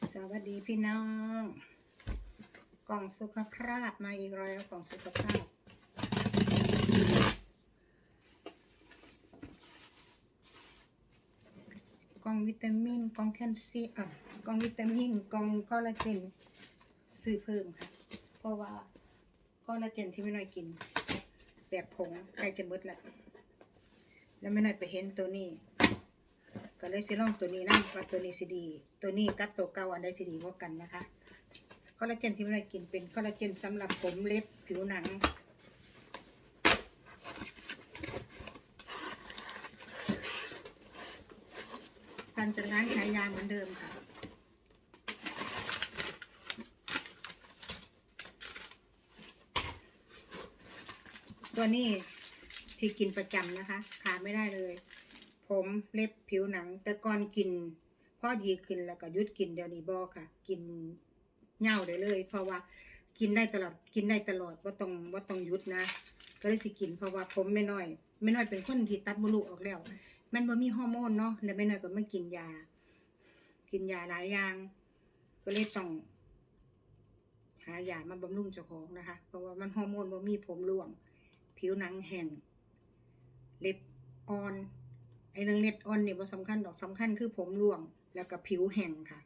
สวัสดีพี่น้อง กล่องสุขภาพมาอีกแล้วกล่องสุขภาพ กล่องวิตามินกล่องแคลเซียมกล่องวิตามินกล่องคอลลาเจนซื้อเพิ่มค่ะ เพราะว่าคอลลาเจนที่ไม่น้อยกิน แบบผงใกล้จะหมดละแล้วไม่น้อยไปเห็นตัวนี้ ก็เลยสิลองตัวนี้นะว่าตัวนี้สิดี ตัวนี้กับตัวเก่าอันใดสิดีกว่ากันนะคะคอลลาเจนที่ไม่ได้กินเป็นคอลลาเจนสำหรับผมเล็บผิวหนังสั่งจากร้านขายยาเหมือนเดิมค่ะตัวนี้ที่กินประจำนะคะขาดไม่ได้เลย ผมเล็บผิวหนัง แต่ก่อนกินพอดีขึ้นแล้วก็ยุดกินเดี๋ยวนี้บอค่ะ กินเง่าได้เลย เพราะว่ากินได้ตลอดกินได้ตลอดว่าต้องว่าต้องยุดนะ ก็เลยสิกินเพราะว่าผมไม่น้อย ไม่น้อยเป็นคนที่ตัดบุรุออกแล้ว มันบ่มีฮอร์โมนเนาะแล้วไม่น้อยก็ไม่กินยา กินยาหลายอย่าง ก็เลยต้องหายามาบำรุงเจ้าของนะคะ เพราะว่ามันฮอร์โมนบ่มีผมร่วง ผิวหนังแห้งเล็บอ่อน อ้เรื่องเล็บอ่อนเนี่ยบ่สำคัญดอกสำคัญคือผมร่วง แล้วก็ผิวแห้งค่ะ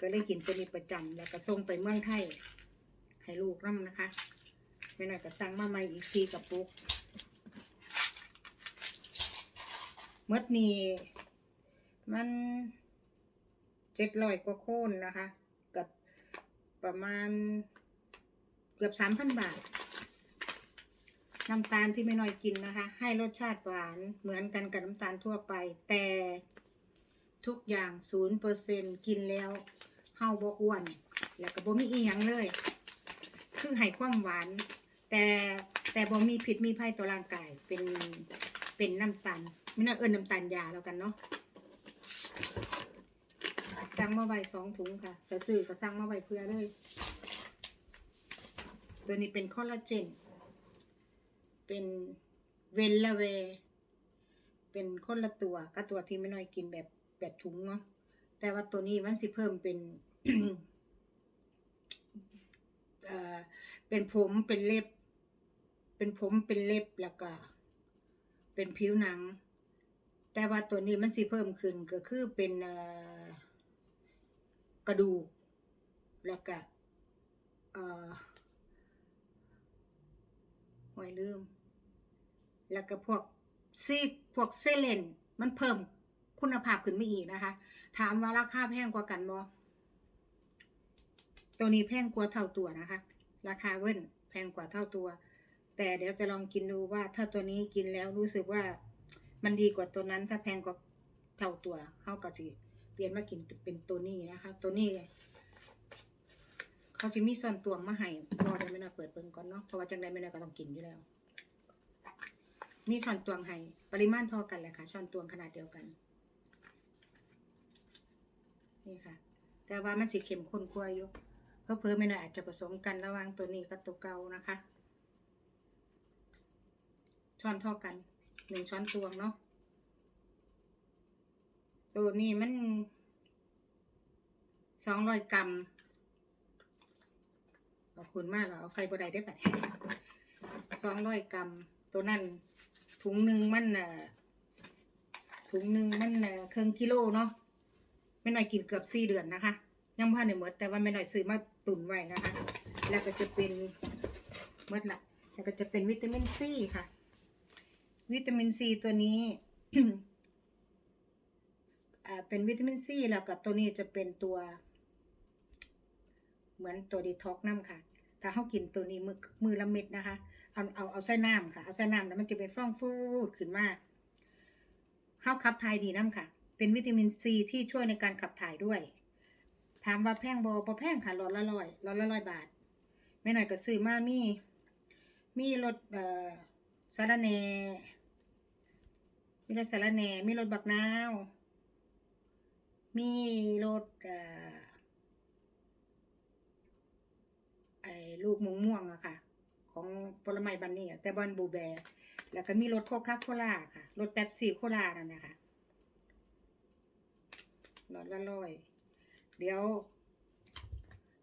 ก็เลยกินตัวนี้ประจำแล้วก็ส่งไปเมืองไทยให้ลูกน้ำนะคะไม่น่อยก็สั่งมาใหม่อีกซีกับปุกเมื่อนี้มันเจ็ดร้อยกว่าโคนนะคะกับประมาณเกือบสามพันบาท น้ำตาลที่ไม่น้อยกินนะคะ ให้รสชาติหวานเหมือนกันกับน้ำตาลทั่วไป แต่ทุกอย่างศูนย์เปอร์เซ็นกินแล้วเฮาบ่อ้วน แล้วก็บ่มีอีหยังเลย คือให้ความหวาน แต่แต่บ่มีพิษมีภัยต่อร่างกายเป็นเป็นน้ำตาลไม่น่าเอิ้นน้ำตาลยาแล้วกันเนาะสั่งมาไว้สองถุงค่ะแต่ซื้อก็สั่งมาไว้เพื่อเลย ตัวนี้เป็นคอลลาเจน เป็นเวลละเว เป็นคนละตัวกับตัวที่ไม่น้อยกินแบบแบบถุงเนาะแต่ว่าตัวนี้มันสิเพิ่มเป็นเอ่อเป็นผมเป็นเล็บ เป็นผมเป็นเล็บแล้วก็ เป็นผิวหนัง แต่ว่าตัวนี้มันสิเพิ่มขึ้นก็คือเป็นกระดูกแล้วก็เอ่อ หวยลืม แล้วก็พวกซีกพวกเซเลนมันเพิ่มคุณภาพขึ้นมาอีกนะคะ ถามว่าราคาแพงกว่ากันบ่ตัวนี้แพงกว่าเท่าตัวนะคะ ราคาเว้นแพงกว่าเท่าตัว แต่เดี๋ยวจะลองกินดูว่า ถ้าตัวนี้กินแล้วรู้สึกว่ามันดีกว่าตัวนั้น ถ้าแพงกว่าเท่าตัวเข้ากับสิเปลี่ยนมากินเป็นตัวนี้นะคะ ตัวนี้ เขาจะมีส่วนตวงมาให้รอได้ไม่น่าเปิดเบิ่งก่อนเนาะเพราะว่าจังใดไม่น่าก็ต้องกินอยู่แล้ว มีช้อนตวงให้ปริมาณเท่ากันแหละค่ะช้อนตวงขนาดเดียวกัน นี่ค่ะ แต่ว่ามันสีเข้มข้นกว่าอยู่เพอเพอๆไม่น่าอาจจะผสมกันระหว่างตัวนี้กับตัวเก่านะคะ ช้อนเท่ากันหนึ่งช้อนตวงเนาะตัวนี้มันสองร้อยกรัม ขอบคุณมากเราเอาใส่บดได้ได้ปะสองร้อยกรัม ตัวนั้นถุงหนึ่งมันเอ่อถุงหนึ่งมันเอ่อครึ่งกิโลเนาะไม่หน่อยกินเกือบสี่เดือนนะคะยังพ่ในหมดแต่ว่าไม่หน่อยซื้อมาตุนไว้นะคะ แล้วก็จะเป็นเมดละแล้วก็จะเป็นวิตามินซีค่ะ วิตามินซีตัวนี้อ่าเป็นวิตามินซีแล้วก็ตัวนี้จะเป็นตัว เหมือนตัวดีท็อกน้ำค่ะ ถ้าเขากินตัวนี้มือมือละเม็ดนะคะ เอาเอาเอาใส่น้ำค่ะ เอาใส่น้ำแล้วมันจะเป็นฟองฟูดขึ้นมาเข้าขับถ่ายดีน้ำค่ะ เป็นวิตามินซีที่ช่วยในการขับถ่ายด้วย ถามว่าแพงบอบอแพงค่ะร้อยละร้อยร้อยละร้อยบาท ไม่หน่อยก็ซื้อมามีมีรถเอ่อสาระแหนมีรถสาระแหนมีรถบักนาว มีรถเอ่อ ไอ้ ลูกมงม่วงอะค่ะ ของผลไม้บันนี่แต่บอนบูแบร์แล้วก็มีรสโคคาโคล่าค่ะรสแป๊บซี่โคล่านั่นนะคะหลอดละร้อย เดี๋ยว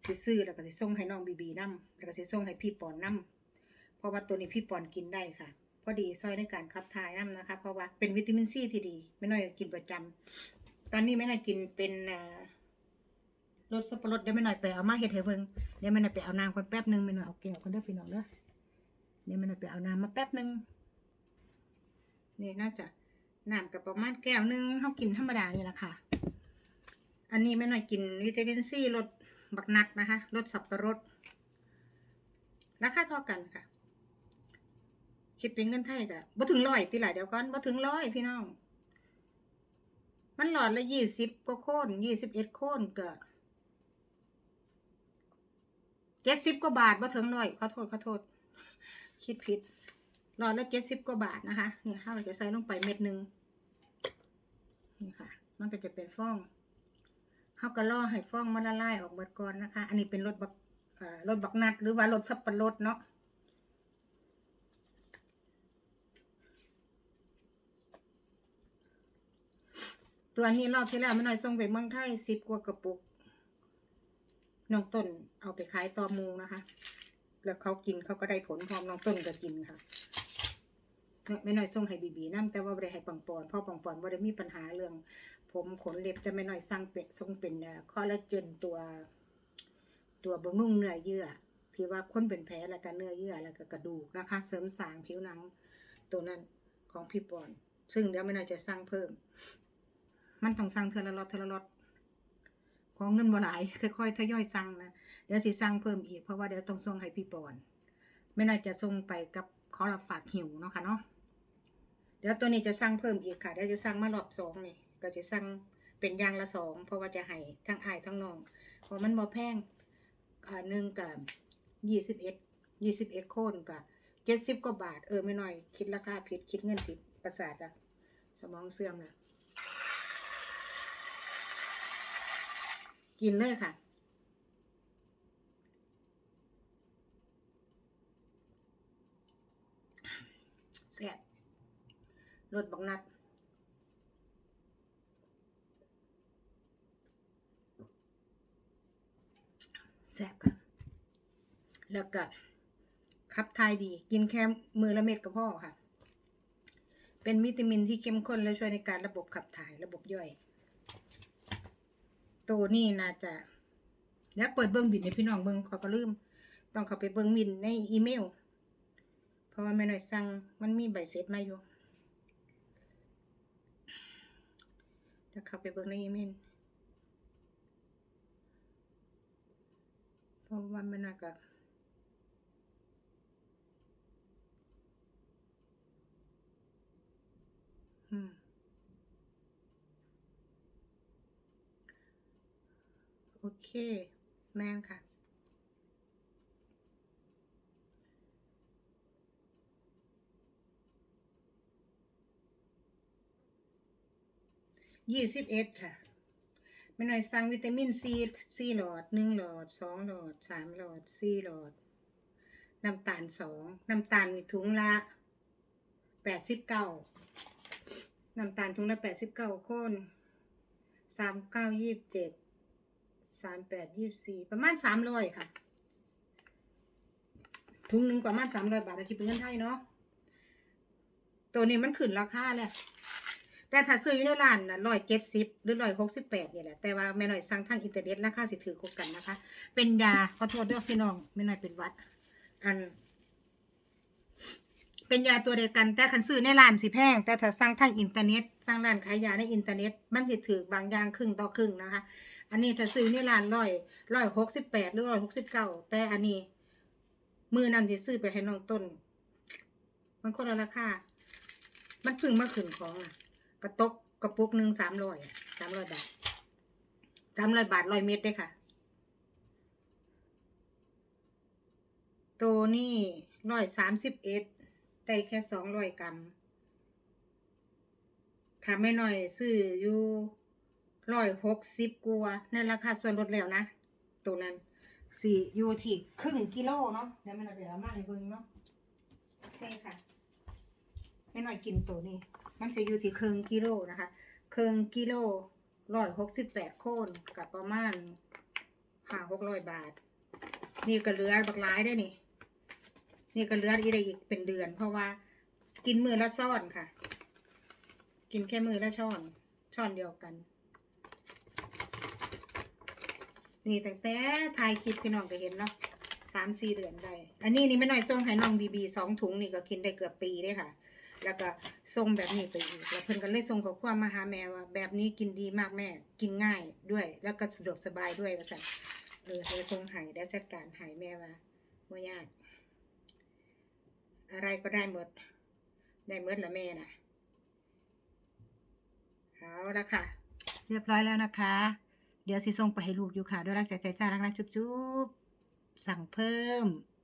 สิซื้อแล้วก็สิส่งให้น้องบีบีนํแล้วก็สิส่งให้พี่ปอนนํเพราะว่าตัวนี้พี่ปอนกินได้ค่ะ พอดีซอยในการขับถ่ายนํนะคะ เพราะว่าเป็นวิตามินซีที่ดี ไม่น้อยก,กินประจำตอนนี้ไม่น้อยกินเป็นอ่า รสสับปะรดเดี๋ยวไม่น้อยไปเอามาเฮ็ดให้เบิ่งเดี๋ยวไม่น้อยไปเอาน้ำก่อนแป๊บหนึงไม่น้อยเอาแก้วก่อนเด้อพี่น้องเด้อเดี๋ยวไม่น้อยไปเอาน้ำมาแป๊บหนึงนี่น่าจะน้ำกับประมาณแก้วหนึงเฮากินธรรมดานี่แหละค่ะ อันนี้ไม่น้อยกินวิตามินซีรสบักนัดนะคะรสสับปะรดราคาเท่ากันค่ะคิดเป็นเงินไทยก็บ่ถึงร้อยติหลายเดี๋ยวก่อนบ่ถึงร้อยพี่น้อง มันหลอดละยี่สิบกว่าโคนยี่สิบเอ็ดโคนก็ เจ็ดสิบกว่าบาทบ่ถึงร้อยขอโทษขอโทษ คิดผิดหลอดละเจ็ดสิบกว่าบาทนะคะเนี่ยถ้าเราจะใส่ลงไปเม็ดหนึ่งนี่ค่ะ มันก็จะเป็นฟองเขาก็ล่อให้ฟองมันละลายออกเบิดก่อนนะคะ อันนี้เป็นรสบักรสบักนัดหรือว่ารสสับปะรดเนาะตัวนี้รอบที่แล้วไม่น้อยส่งไปเมืองไทยสิบกว่ากระปุกน้องต้น เอาไปขายต่อมูนะคะ แล้วเขากินเขาก็ได้ผลพร้อมน้องต้นก็กินค่ะไม่น้อยส่งให้บีบีน้ำแต่ว่าไม่ได้ให้ปังปอนเพราะปังปอนไม่ได้มีปัญหาเรื่อง ผมขนเล็บแต่ไม่น้อยสั่งเป็ดส่งเป็นเอ่อคอลลาเจนตัว ตัวบำรุงเนื้อเยื่อที่ว่าคนเป็นแผลแล้วก็เนื้อเยื่อแล้วก็กระดูกนะคะ เสริมสร้างผิวหนังตัวนั้นของพี่ปอน ซึ่งเดี๋ยวไม่น้อยจะสั่งเพิ่ม มันต้องสั่งเทอละลอตเทอละลอต ของเงินบ่หลายค่อยๆทยอยสั่งนะเดี๋ยวสิสั่งเพิ่มอีกเพราะว่าเดี๋ยวต้องส่งให้พี่ปอนไม่น่าจะส่งไปกับขารับฝากหิวเนาะค่ะเนาะเดี๋ยวตัวนี้จะสั่งเพิ่มอีกค่ะเดี๋ยวจะสั่งมารอบสองนี่ก็จะสั่งเป็นยางละสองเพราะว่าจะให้ทั้งอายทั้งน้องเพราะมันบ่แพงอ่าหนึ่งกับยี่สิบเอ็ดยี่สิบเอ็ดโคนกับเจ็ดสิบกว่าบาทเออไม่น้อย คิดราคาผิดคิดเงินผิดประสาทอะสมองเสื่อมละ กินเลยค่ะ แซ่บรสบักนัดแซ่บค่ะ แล้วก็ขับทายดี กินแค่มือละเม็ดก็พอค่ะ เป็นวิตามินที่เข้มข้นและช่วยในการระบบขับถ่ายระบบย่อย ตัวนี้น่าจะแล้วเปิดเบิ้งบินให้พี่น้องเบิ้งเขาก็ลืม ต้องเข้าไปเบิ้งบินในอีเมล เพราะว่าแม่หน่อยสั่งมันมีใบเสร็จมาอยู่เดี๋ยวเข้าไปเบิ้งในอีเมลเพราะว่าแม่หน่อยกับม โอเค แม่ค่ะ ยี่สิบเอ็ดค่ะไม่หน่อยสั่งวิตามินซีสี่หลอดหนึ่งหลอดสองหลอดสามหลอดสี่หลอด น้ำตาลสองน้ำตาลมีถุงละแปดสิบเก้าน้ำตาลถุงละแปดสิบเก้าคนสามเก้ายี่สิบเจ็ด สามแปดยี่สี่ประมาณสามร้อยค่ะ ถุงหนึ่งประมาณสามร้อยบาทถ้าคิดเป็นเงินไทยเนาะตัวนี้มันขึ้นราคาแหละแต่ถ้าซื้ออยู่ในร้านนะร้อยเจ็ดสิบหรือร้อยหกสิบแปดเนี่ยแหละ แต่ว่าแม่หน่อยสั่งทางอินเทอร์เน็ตราคาสิถือคบกันนะคะ เป็นยาขอโทษด้วยพี่น้องแม่หน่อยเป็นวัด อัน เป็นยาตัวเดียวกัน แต่คันซื้อในร้านสิแพง แต่ถ้าสั่งทางอินเทอร์เน็ตสั่งร้านขายยาในอินเทอร์เน็ต มันสิถือบางอย่างครึ่งต่อครึ่งนะคะ อันนี้ถ้าซื้อในร้านร้อยร้อยหกสิบแปดหรือร้อยหกสิบเก้าแต่อันนี้ มือนั่นที่ซื้อไปให้น้องต้น มันคนละราคา มันพึ่งมาขึ้นของอะ กระตกกระปุกหนึ่งสามร้อยสามร้อยบาทสามร้อยบาทร้อยเม็ดได้ค่ะ ตัวนี้ร้อยสามสิบเอ็ดได้แค่สองร้อยกรัมถ้าไม่น้อยซื้ออยู่ ร้อยหกสิบกัวในราคาส่วนลดแล้วนะ ตัวนั้นสี่อยู่ที่ครึ่งกิโลเนาะเดี๋ยวมันเอาเดี๋ยวมาให้เบิ่งเนาะโอเคค่ะไม่น้อยกินตัวนี้ มันจะอยู่ที่ครึ่งกิโลนะคะครึ่งกิโลร้อยหกสิบแปดโคนกับประมาณห้าหกร้อยบาท นี่ก็เหลือบักหลายได้นี่ นี่ก็เหลืออีกได้อีกเป็นเดือน เพราะว่ากินมือละซ่อนค่ะ กินแค่มือละช้อน ช้อนเดียวกัน นี่ตั้งแต่ถ่ายคลิปพี่น้องก็เห็นเนาะสามสี่เดือนได้ อันนี้นี่ไม่น้อยส่งให้น้องบีบีสองถุงนี่ก็กินได้เกือบปีเลยค่ะ แล้วก็ส่งแบบนี้ไปอีก แล้วเพิ่นก็เลยส่งข้อความมาหาแม่ว่า แบบนี้กินดีมากแม่ กินง่ายด้วย แล้วก็สะดวกสบายด้วยว่าซั่นเออเธอส่งให้แล้วจัดการให้แม่ว่าบ่ยาก อะไรก็ได้หมด ได้หมดละแม่น่ะเอาละค่ะ เรียบร้อยแล้วนะคะ เดี๋ยวสิส่งไปให้ลูกอยู่ค่ะด้วยรักจากใจจ้ารักนะจุ๊บๆสั่งเพิ่ม